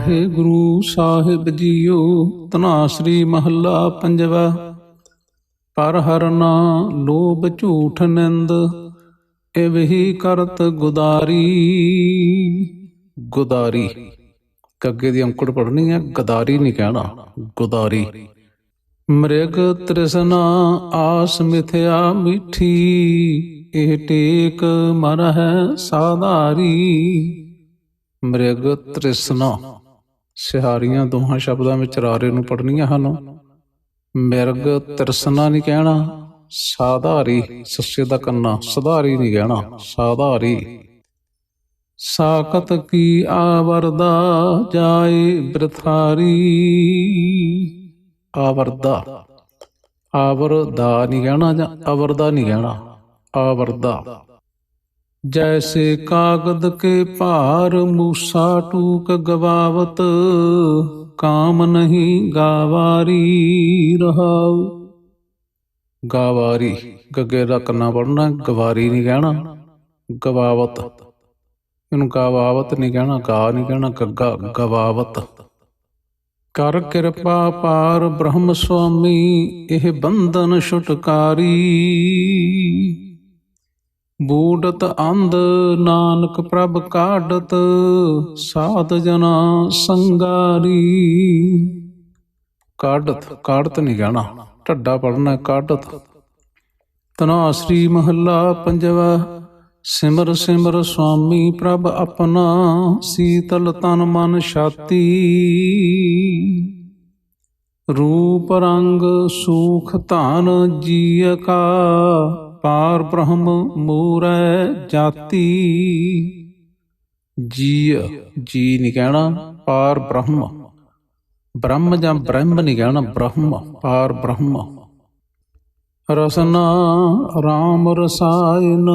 ਵਾਹਿਗੁਰੂ ਸਾਹਿਬ JIO ਤਨਾਸਰੀ ਮਹੱਲਾ ਪੰਜਵਾ। ਪਰ ਹਰਨਾ ਲੋਭ ਝੂਠ ਨਿੰਦ, ਇਵਹੀ ਕਰਤ ਗੁਦਾਰੀ। ਗੁਦਾਰੀ। ਕੱਗੇ ਦੀ ਅੰਕੜ ਪੜਨੀ ਹੈ, ਗਦਾਰੀ ਨਹੀਂ ਕਹਿਣਾ, ਗੁਦਾਰੀ। ਮ੍ਰਿਗ ਤ੍ਰਿਸ਼ਨਾ ਆਸ ਮਿਥਿਆ ਮਿੱਠੀ, ਇਹ ਟੇਕ ਮਨ ਹੈ ਸਾਧਾਰੀ। ਮ੍ਰਿਗ ਤ੍ਰਿਸ਼ਨਾ ਸਿਹਾਰੀਆਂ ਦੋਹਾਂ ਸ਼ਬਦਾਂ ਵਿੱਚ ਰਾਰੇ ਨੂੰ ਪੜਨੀਆਂ ਹਨ। ਮਿਰਗ ਤ੍ਰਿਸ਼ਨਾ ਨਹੀਂ ਕਹਿਣਾ, ਸਾਧਾਰੀ ਸੱਸੇ ਦਾ ਕੰਨਾ, ਸੁਧਾਰੀ ਨਹੀਂ ਕਹਿਣਾ, ਸਾਧਾਰੀ। ਸਾਕਤ ਕੀ ਆਵਰਦਾ ਜਾਏ ਬ੍ਰਥਾਰੀ? ਆਵਰਦਾ। ਆਵਰਦਾ ਨਹੀਂ ਕਹਿਣਾ ਜਾਂ ਅਵਰਦਾ ਨਹੀਂ ਕਹਿਣਾ, ਆਵਰਦਾ। ਜੈਸੇ ਕਾਗਦ ਕੇ ਭਾਰ ਮੂਸਾ ਟੂਕ ਗਵਾਵਤ ਕਾਮ ਨਹੀਂ ਗਾਵਾਰੀ ਰਹਾਉ ਗਾਵਾਰੀ ਗੱਗੇ ਦਾ ਕੰਨਾ ਪੜਨਾ ਗਵਾਰੀ ਨਹੀਂ ਕਹਿਣਾ ਗਵਾਵਤ ਇਹਨੂੰ ਗਵਾਵਤ ਨਹੀਂ ਕਹਿਣਾ ਗਾ ਨਹੀਂ ਕਹਿਣਾ ਗੱਗਾ ਗਵਾਵਤ ਕਰ ਕਿਰਪਾ ਪਾਰ ਬ੍ਰਹਮ ਸੁਆਮੀ ਇਹ ਬੰਧਨ ਛੁਟਕਾਰੀ ਬੂਡਤ ਅੰਧ ਨਾਨਕ ਪ੍ਰਭ ਕਾਢਤ, ਸਾਧ ਜਨਾ ਸੰਗਾਰੀ। ਕਾਢਤ ਕਾਢਤ ਨਹੀਂ ਕਹਿਣਾ, ਢੱਡਾ ਪੜਨਾ ਕਾਢਤ। ਤਨਾ ਮਹੱਲਾ ਪੰਜਵਾ, ਸਿਮਰ ਸਿਮਰ ਸੁਆਮੀ ਪ੍ਰਭ ਆਪਣਾ, ਸੀਤਲ ਤਨ ਮਨ ਛਾਤੀ। ਰੂਪ ਰੰਗ ਸੂਖ ਧਨ ਜੀਅ ਕਾ ਪਾਰ ਬ੍ਰਹਮ ਮੂਰੈ ਜਾਤੀ। ਜੀ ਜੀ ਨਹੀਂ ਕਹਿਣਾ ਪਾਰ ਬ੍ਰਹਮ। ਬ੍ਰਹਮ ਜਾਂ ਬ੍ਰਹਮ ਨਹੀਂ ਕਹਿਣਾ ਬ੍ਰਹਮ, ਪਾਰ ਬ੍ਰਹਮ। ਰਸਨਾ RAM ਰਸਾਇਨ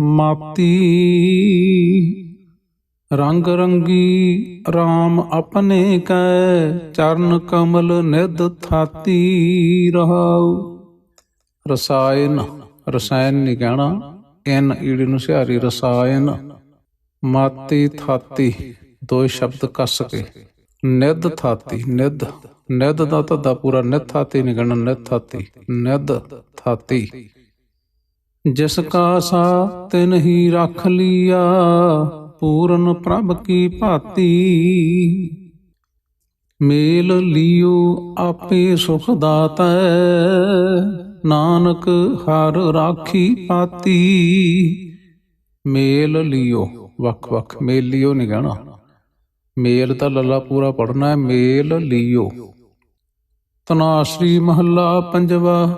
ਮਾਤੀ। ਰੰਗ ਰੰਗੀ RAM ਆਪਣੇ ਕੈ, ਚਰਨ ਕਮਲ ਨਿਦ ਥਾਤੀ ਰਹਾਉ। ਰਸਾਇਨ ਰਸਾਇਣ ਨਹੀਂ ਕਹਿਣਾ ਐਨ ਈੜੀ ਨੂੰ ਸਿਹਾਰੀ ਰਸਾਇਨ ਮਾਤੀ ਥਾਤੀ, ਦੋ ਸ਼ਬਦ ਕੱਸ ਕੇ। ਨਿੱਧ ਥਾਤੀ, ਨਿੱਧ। ਨਿੱਧ ਦਾ ਤਦਾ ਪੂਰਾ ਨਿਧ ਥਾਤੀ ਨਹੀਂ ਕਹਿਣਾ, ਨਿਧ ਥਾਤੀ। ਨਿਧ ਥਾਤੀ। ਜਿਸ ਕਾ ਸਾ ਤਿਨ ਹੀ ਰੱਖ ਲਿਆ, ਪੂਰਨ ਪ੍ਰਭ ਕੀ ਭਾਤੀ। ਮੇਲ ਲਿਓ ਆਪੇ ਸੁਖ ਦਾਤੈ ਨਾਨਕ ਹਰ ਰਾਖੀ ਪਾਤੀ। ਮੇਲ ਲਿਓ, ਵੱਖ ਵੱਖ ਮੇਲ ਲਿਓ ਨਹੀਂ ਕਹਿਣਾ। ਮੇਲ ਤਾਂ ਲੱਲਾ ਪੂਰਾ ਪੜਨਾ ਹੈ, ਮੇਲ ਲਿਓ। ਤਨਾਸਰੀ ਮਹੱਲਾ ਪੰਜਵਾ,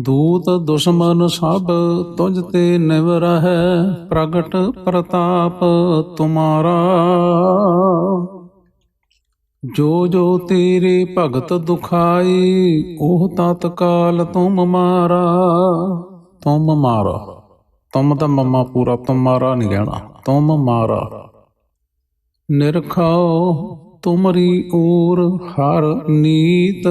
ਦੂਤ ਦੁਸ਼ਮਨ ਸਭ ਤੁਝ ਤੇ ਨਿਵਰ ਹੈ ਪ੍ਰਗਟ ਪ੍ਰਤਾਪ ਤੁਮਾਰਾ। ਜੋ ਜੋ ਤੇਰੇ ਭਗਤ ਦੁਖਾਏ, ਉਹ ਤਤਕਾਲ ਤੁਮ ਮਾਰਾ। ਤੁਮ ਮਾਰਾ। ਤੁਮ ਦਾ ਮਮਾ ਪੂਰਾ ਤੁਮਾਰਾ ਨਹੀਂ ਕਹਿਣਾ ਤੁਮ ਮਾਰਾ। ਨਿਰਖਾਓ ਤੁਮਰੀ ਓਰ ਹਰ ਨੀਤ।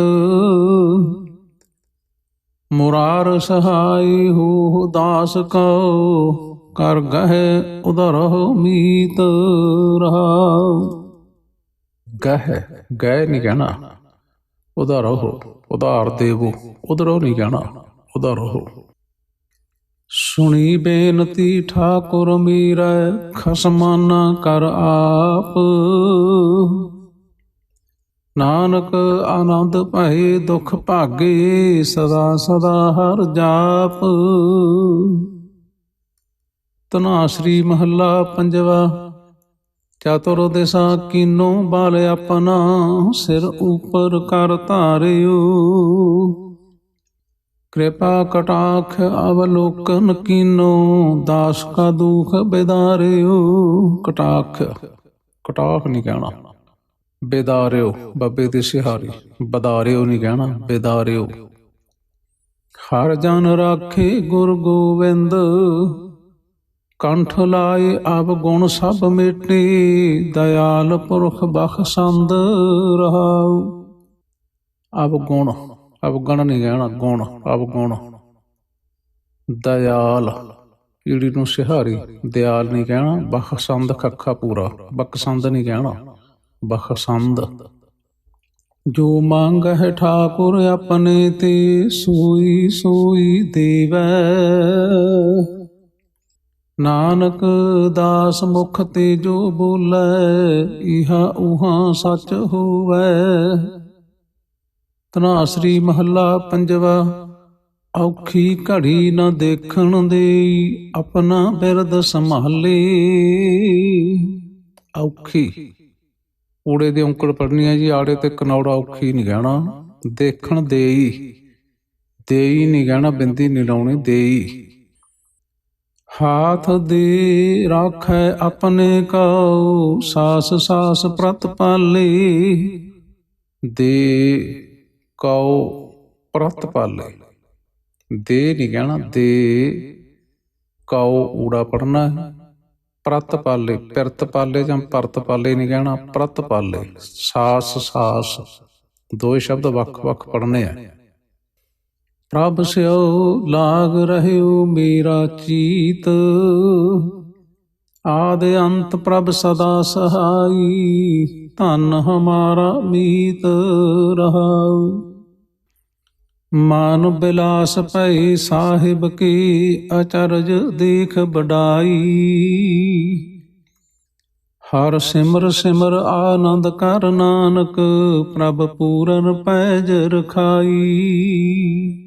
ਮੁਰਾਰ ਸਹਾਈ ਹੋ ਦਾਸ ਕੋ ਕਰ ਗਹਿ ਉਦਰਹੁ ਮੀਤ ਰਹਾਉ। ਗਹਿ ਗਹਿ ਨਹੀਂ ਕਹਿਣਾ। ਰਹੋ ਉਧਾਰ ਦੇਵੋ, ਉਧਰੋ ਨਹੀਂ ਕਹਿਣਾ ਉਦਰਹੁ ਸੁਣੀ ਬੇਨਤੀ ਠਾਕੁਰ ਮੀਰਾ, ਖਸਮਾਨਾ ਕਰ ਆਪ। ਨਾਨਕ ਆਨੰਦ ਭਏ, ਦੁਖ ਭਾਗੇ, ਸਦਾ ਸਦਾ ਹਰ ਜਾਪ। ਤਨਾ ਸ੍ਰੀ ਮਹੱਲਾ ਪੰਜਵਾ ਚਤੁਰ ਦਿਸ਼ਾ ਕੀਨੋ ਬਾਲ ਆਪਣਾ ਸਿਰ ਉਪਰ ਕਰ ਧਾਰਿਓ। ਕਿਰਪਾ ਕਟਾਖ ਅਵਲੋਕਨ ਕੀਨੋ, ਦਾਸ ਕਾ ਦੁਖ ਬਿਦਾਰਿਓ। ਕਟਾਖ ਕਟਾਖ ਨਹੀਂ ਕਹਿਣਾ। ਬਿਦਾਰਿਓ, ਬੱਬੇ ਦੀ ਸਿਹਾਰੀ। ਬਦਾਰਿਓ ਨਹੀਂ ਕਹਿਣਾ, ਬਿਦਾਰਿਓ। ਹਰ ਜਨ ਰਾਖੇ ਗੁਰ ਗੋਵਿੰਦ ਕੰਠ ਲਾਏ ਅਬ ਗੁਣ ਸਭ ਮੇਟੇ, ਦਇਆਲ ਪੁਰਖ ਬਖਸ਼ੰਦ ਰਹਾਉ। ਅਬ ਗੁਣ ਅਵਗਣ ਨਹੀਂ ਕਹਿਣਾ ਗੁਣ ਅਵਗੁਣ ਦਇਆਲ ਈੜੀ ਨੂੰ ਸਿਹਾਰੀ, ਦਿਆਲ ਨਹੀਂ ਕਹਿਣਾ ਬਖਸ਼ੰਦ ਖੱਖਾ ਪੂਰਾ ਬਖਸ਼ੰਦ ਨਹੀਂ ਕਹਿਣਾ ਬਖਸੰਦ ਜੋ ਮੰਗ ਮੰਗਹਿ ਠਾਕੁਰ ਆਪਣੇ ਤੇ ਸੋਈ ਸੋਈ ਦੇਵੈ। ਨਾਨਕ ਦਾਸ ਮੁਖ ਤੇ ਜੋ ਬੋਲੇ, ਇਹਾ ਉਹਾ ਸਚ ਹੋਵੈ। ਤਨਾਸਰੀ ਮਹੱਲਾ ਪੰਜਵਾ, ਔਖੀ ਘੜੀ ਨਾ ਦੇਖਣ ਦੇਈ, ਆਪਣਾ ਬਿਰਦ ਸੰਭਾਲੇ। ਔਖੀ। ਊੜੇ ਦੀ ਔਂਕੜ ਪੜਨੀ ਹੈ ਜੀ, ਆੜੇ ਤੇ ਕਨੌੜਾ ਔਖੀ ਨਹੀਂ ਕਹਿਣਾ ਦੇਖਣ ਦੇਈ। ਦੇਈ ਨਹੀਂ ਕਹਿਣਾ ਬਿੰਦੀ ਨਹੀਂ ਲਾਉਣੀ, ਦੇਈ। ਹਾਥ ਦੇ ਰਾਖੈ ਆਪਣੇ ਕਉ, ਸਾਸ ਸਾਸ ਪ੍ਰਤ ਪਾਲੇ। ਦੇ ਕਉ ਪ੍ਰਤ ਪਾਲੇ। ਦੇ ਨਹੀਂ ਕਹਿਣਾ, ਦੇ ਕਉ ਊੜਾ ਪੜਨਾ ਪ੍ਰਤ ਪਾਲੇ, ਪਿਰਤ ਪਾਲੇ ਜਾਂ ਪਰਤ ਪਾਲੇ ਨਹੀਂ ਕਹਿਣਾ, ਪ੍ਰਤ ਪਾਲੇ। ਸਾਸ ਸਾਸ, ਦੋ ਸ਼ਬਦ ਵੱਖ-ਵੱਖ ਪੜਨੇ ਆ। ਪ੍ਰਭ ਸਿਓ ਲਾਗ ਰਹਿਓ ਮੇਰਾ ਚੀਤ। ਆਦ ਅੰਤ ਪ੍ਰਭ ਸਦਾ ਸਹਾਈ, ਧਨ ਹਮਾਰਾ ਮੀਤ ਰਹਾਉ। ਮਾਨ ਬਿਲਾਸ ਭਈ ਸਾਹਿਬ ਕੀ ਅਚਰਜ ਦੇਖ ਬਡਾਈ ਹਰ ਸਿਮਰ ਸਿਮਰ ਆਨੰਦ ਕਰ ਨਾਨਕ, ਪ੍ਰਭ ਪੂਰਨ ਪੈਜ ਰਖਾਈ।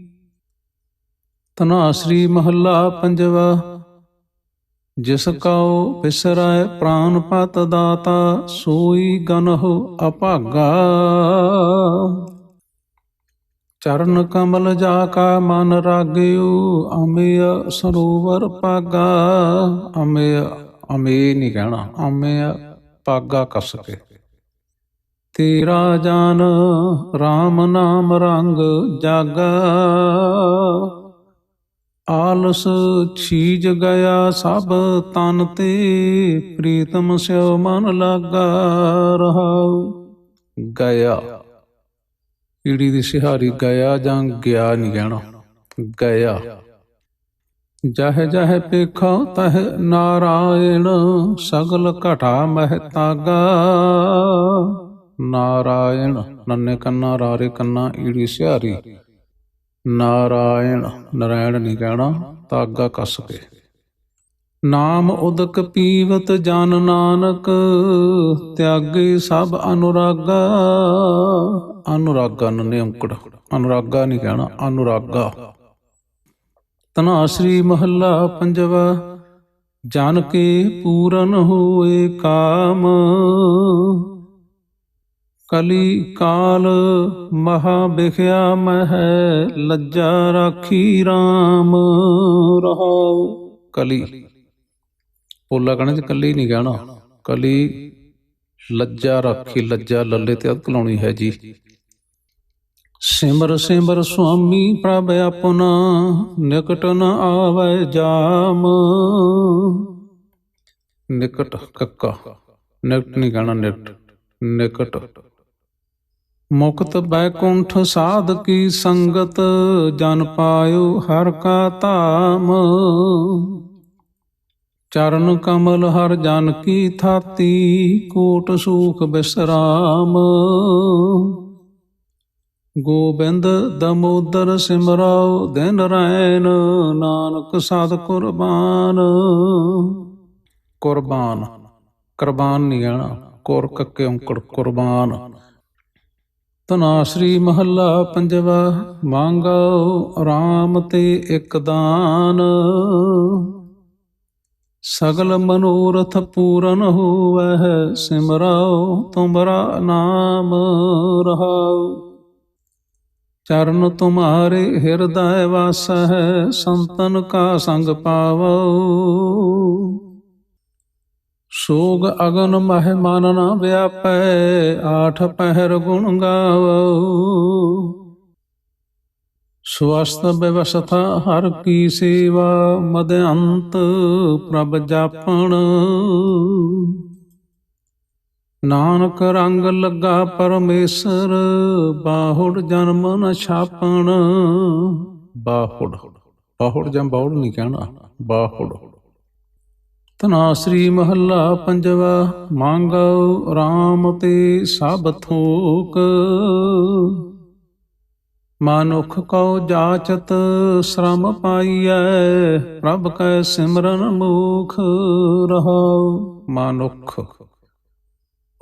ਤਨਾਸਰੀ ਮਹੱਲਾ ਪੰਜਵਾ। ਜਿਸ ਕਉ ਵਿਸਰੈ ਪ੍ਰਾਨ ਪਤ ਦਾਤਾ, ਸੋਈ ਗਨਹੁ ਅਭਾਗਾ। ਚਰਨ ਕਮਲ ਜਾ ਕਾ ਮਨ ਰਾਗਿਓ ਅਮੇਯ ਸਰੋਵਰ ਪਾਗਾ। ਅਮੇਯ, ਅਮੇ ਨਹੀਂ ਕਹਿਣਾ, ਅਮੇਯ ਪਾਗਾ ਕਸ ਕੇ। ਤੇਰਾ ਜਾਨ RAM ਨਾਮ ਰੰਗ ਜਾਗਾ। ਆਲਸ ਛੀਜ ਗਿਆ ਸਭ ਤਨ ਤੇ, ਪ੍ਰੀਤਮ ਸਿਓ ਮਨ ਲਾਗਾ ਰਹਾਉ ਗਿਆ। ਈੜੀ ਦੀ ਸਿਹਾਰੀ ਗਿਆ ਜਾਂ ਗਿਆ ਨਹੀਂ ਕਹਿਣਾ ਗਿਆ। ਜਹ ਜਹ ਪੇਖੋ ਤਹ ਨਾਰਾਇਣ, ਸਗਲ ਘਟਾ ਮਹਤਾਗਾ ਨਾਰਾਇਣ, ਨੰਨੇ ਕੰਨਾ ਰਾਰੇ ਕੰਨਾ ਈੜੀ ਸਿਹਾਰੀ। ਨਾਰਾਇਣ ਨਾਰਾਇਣ ਨਹੀਂ ਕਹਿਣਾ ਤਾਗਾ ਕੱਸ ਕੇ। ਨਾਮ ਉਦਕ ਪੀਵਤ ਜਨ ਨਾਨਕ, ਤਿਆਗੇ ਸਭ ਅਨੁਰਾਗਾ। ਅਨੁਰਾਗਾ ਨਨੇ ਅੰਕੜ, ਅਨੁਰਾਗਾ ਨਹੀਂ ਕਹਿਣਾ, ਅਨੁਰਾਗਾ। ਤਨਾਸਰੀ ਮਹੱਲਾ ਪੰਜਵਾ, ਜਨ ਕੇ ਪੂਰਨ ਹੋਏ ਕਾਮ। ਕਲੀ ਕਾਲ ਮਹਾ ਬਿਖਿਆ ਮਹਿ ਲੱਜਾ ਰਾਖੀ RAM ਰਹਾਉ ਕਲੀ। ਪੋਲਾ ਕਹਣਾ ਚ ਕੱਲੀ ਨਹੀਂ ਕਹਿਣਾ। ਕਲੀ ਲੱਜਾ ਰਾਖੀ, ਲੱਜਾ ਲੱਲੇ ਤੇ ਅਦ ਲਾਉਣੀ ਹੈ ਜੀ। ਸਿਮਰ ਸਿਮਰ ਸੁਆਮੀ ਪ੍ਰਭ ਆਪਣਾ, ਨਿਕਟ ਨ ਆਵੈ ਜਾਮ। ਨਿਕਟ ਕੱਕਾ। ਨਿਕਟ ਨਹੀਂ ਕਹਿਣਾ ਨਿਕਟ। ਨਿਕਟ। ਮੁਕਤ ਬੈਕੁੰਠ ਸਾਧ ਕੀ ਸੰਗਤ, ਜਨ ਪਾਇਓ ਹਰ ਕਾ ਧਾਮ। ਚਰਨ ਕਮਲ ਹਰ ਜਨ ਕੀ ਥਾਤੀ, ਕੋਟ ਸੂਖ ਬਿਸਰਾਮ। ਗੋਬਿੰਦ ਦਮੋਦਰ ਸਿਮਰਾਓ ਦਿਨ ਰੈਨ ਨਾਨਕ ਸਾਧ ਕੁਰਬਾਨ। ਕੁਰਬਾਨ ਕੁਰਬਾਨ ਨਹੀਂ ਕਹਿਣਾ ਕੁਰ ਕੱਕੇ ਔਂਕੜ ਕੁਰਬਾਨ। ਤਨਾਸਰੀ ਮਹੱਲਾ ਪੰਜਵਾ ਮੰਗੋ RAM ਤੇ ਇੱਕ ਦਾਨ। ਸਗਲ ਮਨੋਰਥ ਪੂਰਨ ਹੋਵੈ ਸਿਮਰਾਓ ਤੁਮਰਾ ਨਾਮ ਰਹਾਉ। ਚਰਨ ਤੁਮਾਰੇ ਹਿਰਦੈ ਵਾਸ ਹੈ ਸੰਤਨ ਕਾ ਸੰਗ ਪਾਵੋ। ਸੋਗ ਅਗਨ ਮਹਿ ਮਨ ਨ ਵਿਆਪੈ, ਆਠ ਪਹਿਰ ਗੁਣ ਗਾਵੋ। ਸਵਸਤ ਬਿਵਸਥਾ ਹਰ ਕੀ ਸੇਵਾ, ਮਦ ਅੰਤ ਪ੍ਰਭ ਜਾਪਣ। ਨਾਨਕ ਰੰਗ ਲੱਗਾ ਪਰਮੇਸ਼ਰ, ਬਾਹੁੜ ਜਨਮ ਨ ਛਾਪਣ। ਬਾਹੁੜ ਬਾਹੁੜ ਜਾਂ ਬਾਹੁੜ ਨਹੀਂ ਕਹਿਣਾ, ਬਾਹੁੜ। ਤਨਾਸਰੀ ਮਹੱਲਾ ਪੰਜਵਾ, ਮੰਗਉ RAM ਤੇ ਸਭ ਥੋਕ ਮਾਨੁਖ ਕਉ ਜਾਚਤ, ਸ਼ਰਮ ਪਾਈਐ, ਪ੍ਰਭ ਕੈ ਸਿਮਰਨ ਮੁਖ ਰਹਾਉ। ਮਾਨੁਖ।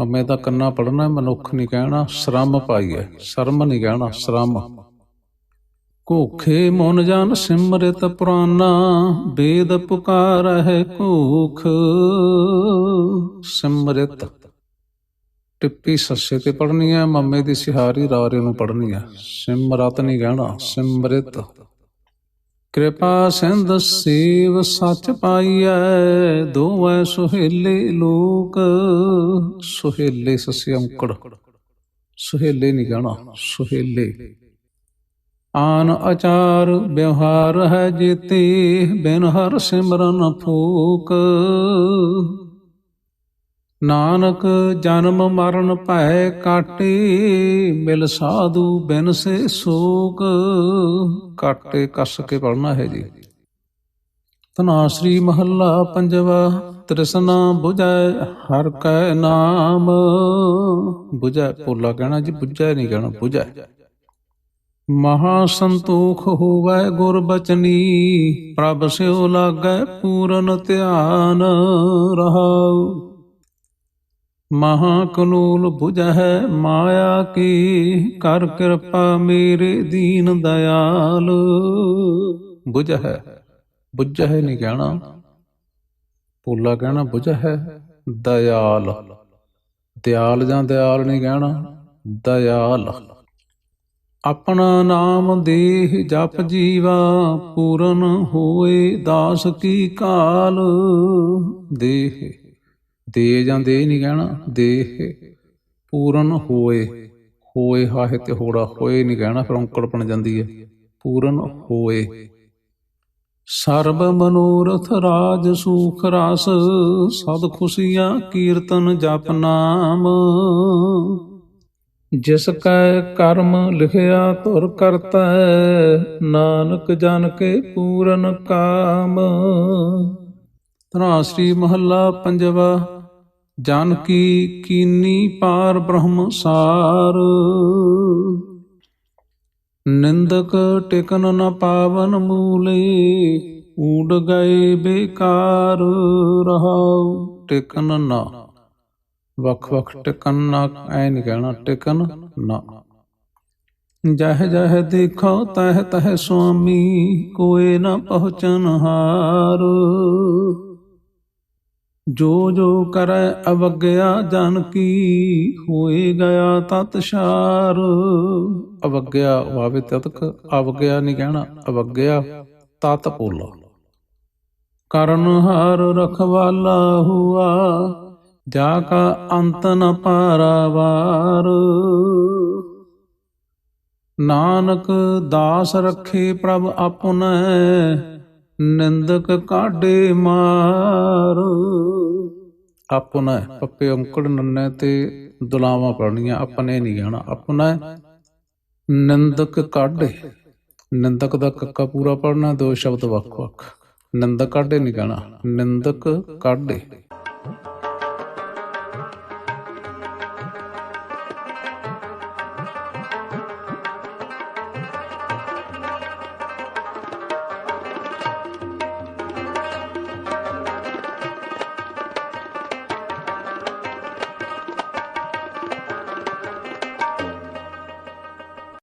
ਅਮੇ ਦਾ ਕੰਨਾ ਪੜਨਾ ਮਨੁੱਖ ਨਹੀਂ ਕਹਿਣਾ, ਸ਼ਰਮ ਪਾਈਐ, ਸ਼ਰਮ ਨਹੀਂ ਕਹਿਣਾ, ਸ਼ਰਮ। ਕੋਖੇ ਮਨ ਜਨ ਸਿਮਰਿਤ ਪੁਰਾਨਾ ਵੇਦ ਪੁਕਾਰ ਹੈ ਕੋਖ ਸਿਮਰਿਤ। ਟਿੱਪੀ ਸੱਸੇ ਤੇ ਪੜਨੀ ਹੈ, ਮੰਮੇ ਦੀ ਸਿਹਾਰੀ ਰਾਰੇ ਨੂੰ ਪੜਨੀ ਹੈ। ਸਿਮਰਤ ਨਹੀਂ ਕਹਿਣਾ ਸਿਮਰਿਤ। ਕਿਰਪਾ ਸਿੰਧ ਸੇਵ ਸੱਚ ਪਾਈਐ ਦੋਵੈ ਸੁਹੇਲੇ ਲੋਕ। ਸੁਹੇਲੇ ਸੱਸੇ ਅੰਕੜ। ਸੁਹੇਲੇ ਨਹੀਂ ਕਹਿਣਾ ਸੁਹੇਲੇ। ਆਨ ਅਚਾਰ ਵਿਵਹਾਰ ਹੈ ਜੀਤੇ, ਬਿਨ ਹਰ ਸਿਮਰਨ ਫੂਕ। ਨਾਨਕ ਜਨਮ ਮਰਨ ਭੈ ਕਾਟੇ, ਮਿਲ ਸਾਧੂ ਬਿਨ ਸੇ ਸੋਕ। ਕਾਟੇ ਕੱਸ ਕੇ ਪੜਨਾ ਹੈ ਜੀ। ਤਨਾ ਸ੍ਰੀ ਮਹੱਲਾ ਪੰਜਵਾ, ਤ੍ਰਿਸ਼ਨਾ 부ਝੈ ਹਰ ਕੈ ਨਾਮ। 부ਝੈ ਪੋਲਾ ਕਹਿਣਾ ਜੀ 부ਝੈ ਨਹੀਂ ਕਹਿਣਾ 부ਝੈ ਮਹਾ ਸੰਤੋਖ ਹੋਵੇ ਗੁਰ ਬਚਨੀ, ਪ੍ਰਭ ਸਿਉ ਲਾਗੈ ਪੂਰਨ ਧਿਆਨ ਰਹਾਉ। ਮਹਾ ਕਨੂਲ 부ਝਹਿ ਮਾਇਆ ਕੀ, ਕਰ ਕਿਰਪਾ ਮੇਰੇ ਦੀਨ ਦਇਆਲ। 부ਝਹਿ 부ਝਹਿ ਨਹੀਂ ਕਹਿਣਾ। ਪੋਲਾ ਕਹਿਣਾ 부ਝਹਿ ਦਇਆਲ। ਦਿਆਲ ਜਾਂ ਦਿਆਲ ਨਹੀਂ ਕਹਿਣਾ ਦਿਆਲ ਆਪਣਾ ਨਾਮ ਦੇਹ ਜਪ ਜੀਵਾ, ਪੂਰਨ ਹੋਏ ਦਾਸ ਕੀ ਕਾਲ। ਦੇਹ ਦੇ ਜਾਂ ਦੇ ਨਹੀਂ ਕਹਿਣਾ, ਦੇਹ। ਪੂਰਨ ਹੋਏ ਹੋਏ ਹਾਹੇ ਤੇ ਹੋੜਾ, ਹੋਏ ਨਹੀਂ ਕਹਿਣਾ, ਫਿਰ ਔਂਕੜ ਬਣ ਜਾਂਦੀ ਹੈ। ਪੂਰਨ ਹੋਏ। ਸਰਬ ਮਨੋਰਥ ਰਾਜ ਸੂਖ ਰਸ, ਸਦ ਖੁਸ਼ੀਆਂ ਕੀਰਤਨ ਜਪ ਨਾਮ। ਜਿਸ ਕੈ ਕਰਮ ਲਿਖਿਆ ਧੁਰ ਕਰਤਾ, ਨਾਨਕ ਜਨ ਕੇ ਪੂਰਨ ਕਾਮ। ਤਨਾਸਰੀ ਮਹੱਲਾ ਪੰਜਵਾ, ਜਨ ਕੀ ਕੀਨੀ ਪਾਰ ਬ੍ਰਹਮ ਸਾਰ। ਨਿੰਦਕ ਟਿਕਨ ਨ ਪਾਵਨ ਮੂਲੇ, ਊਡ ਗਏ ਬੇਕਾਰ ਰਹਾਉ ਟਿਕਨ ਨਾ। ਵੱਖ ਵੱਖ ਟਿਕਨ ਨਾ, ਐ ਨਹੀਂ ਕਹਿਣਾ ਟਿਕਨ ਨਾ। ਜਹ ਜਹ ਦੇਖੋ, ਤਹ ਤਹ ਸੁਆਮੀ, ਕੋਏ ਨਾ ਪਹੁੰਚਨ ਹਾਰ। ਜੋ ਜੋ ਕਰੈ ਅਵਗਿਆ, ਜਨ ਕੀ ਹੋਏ ਗਿਆ ਤਤ ਸ਼ਾਰ। ਅਵਗਿਆ ਵਾਵੇ ਤਤਕ, ਅਵਗਿਆ ਨਹੀਂ ਕਹਿਣਾ, ਅਵਗਿਆ ਤਤ ਪੋਲਾ ਕਰਨ ਹਾਰ ਰਖਵਾਲਾ ਹੁਆ ਜਾ ਕਾ ਅੰਤ ਨ ਪਾਰਾਵਾਰ। ਨਾਨਕ ਦਾਸ ਰੱਖੇ ਪ੍ਰਭ ਆਪਨੈ ਨਿੰਦਕ ਕਾਢੇ ਮਾਰ। ਆਪਨੈ ਪੱਪੇ ਅੰਕੜ ਨੰਨੇ ਤੇ ਦੁਲਾਵਾਂ ਪੜਨੀਆਂ, ਆਪਣੇ ਨਹੀਂ ਕਹਿਣਾ ਆਪਨੈ ਨਿੰਦਕ ਕਾਢੇ। ਨਿੰਦਕ ਦਾ ਕੱਕਾ ਪੂਰਾ ਪੜਨਾ ਦੋ ਸ਼ਬਦ ਵੱਖ ਵੱਖ ਨਿੰਦਕ ਕਾਢੇ ਨਹੀਂ ਕਹਿਣਾ ਨਿੰਦਕ ਕਾਢੇ।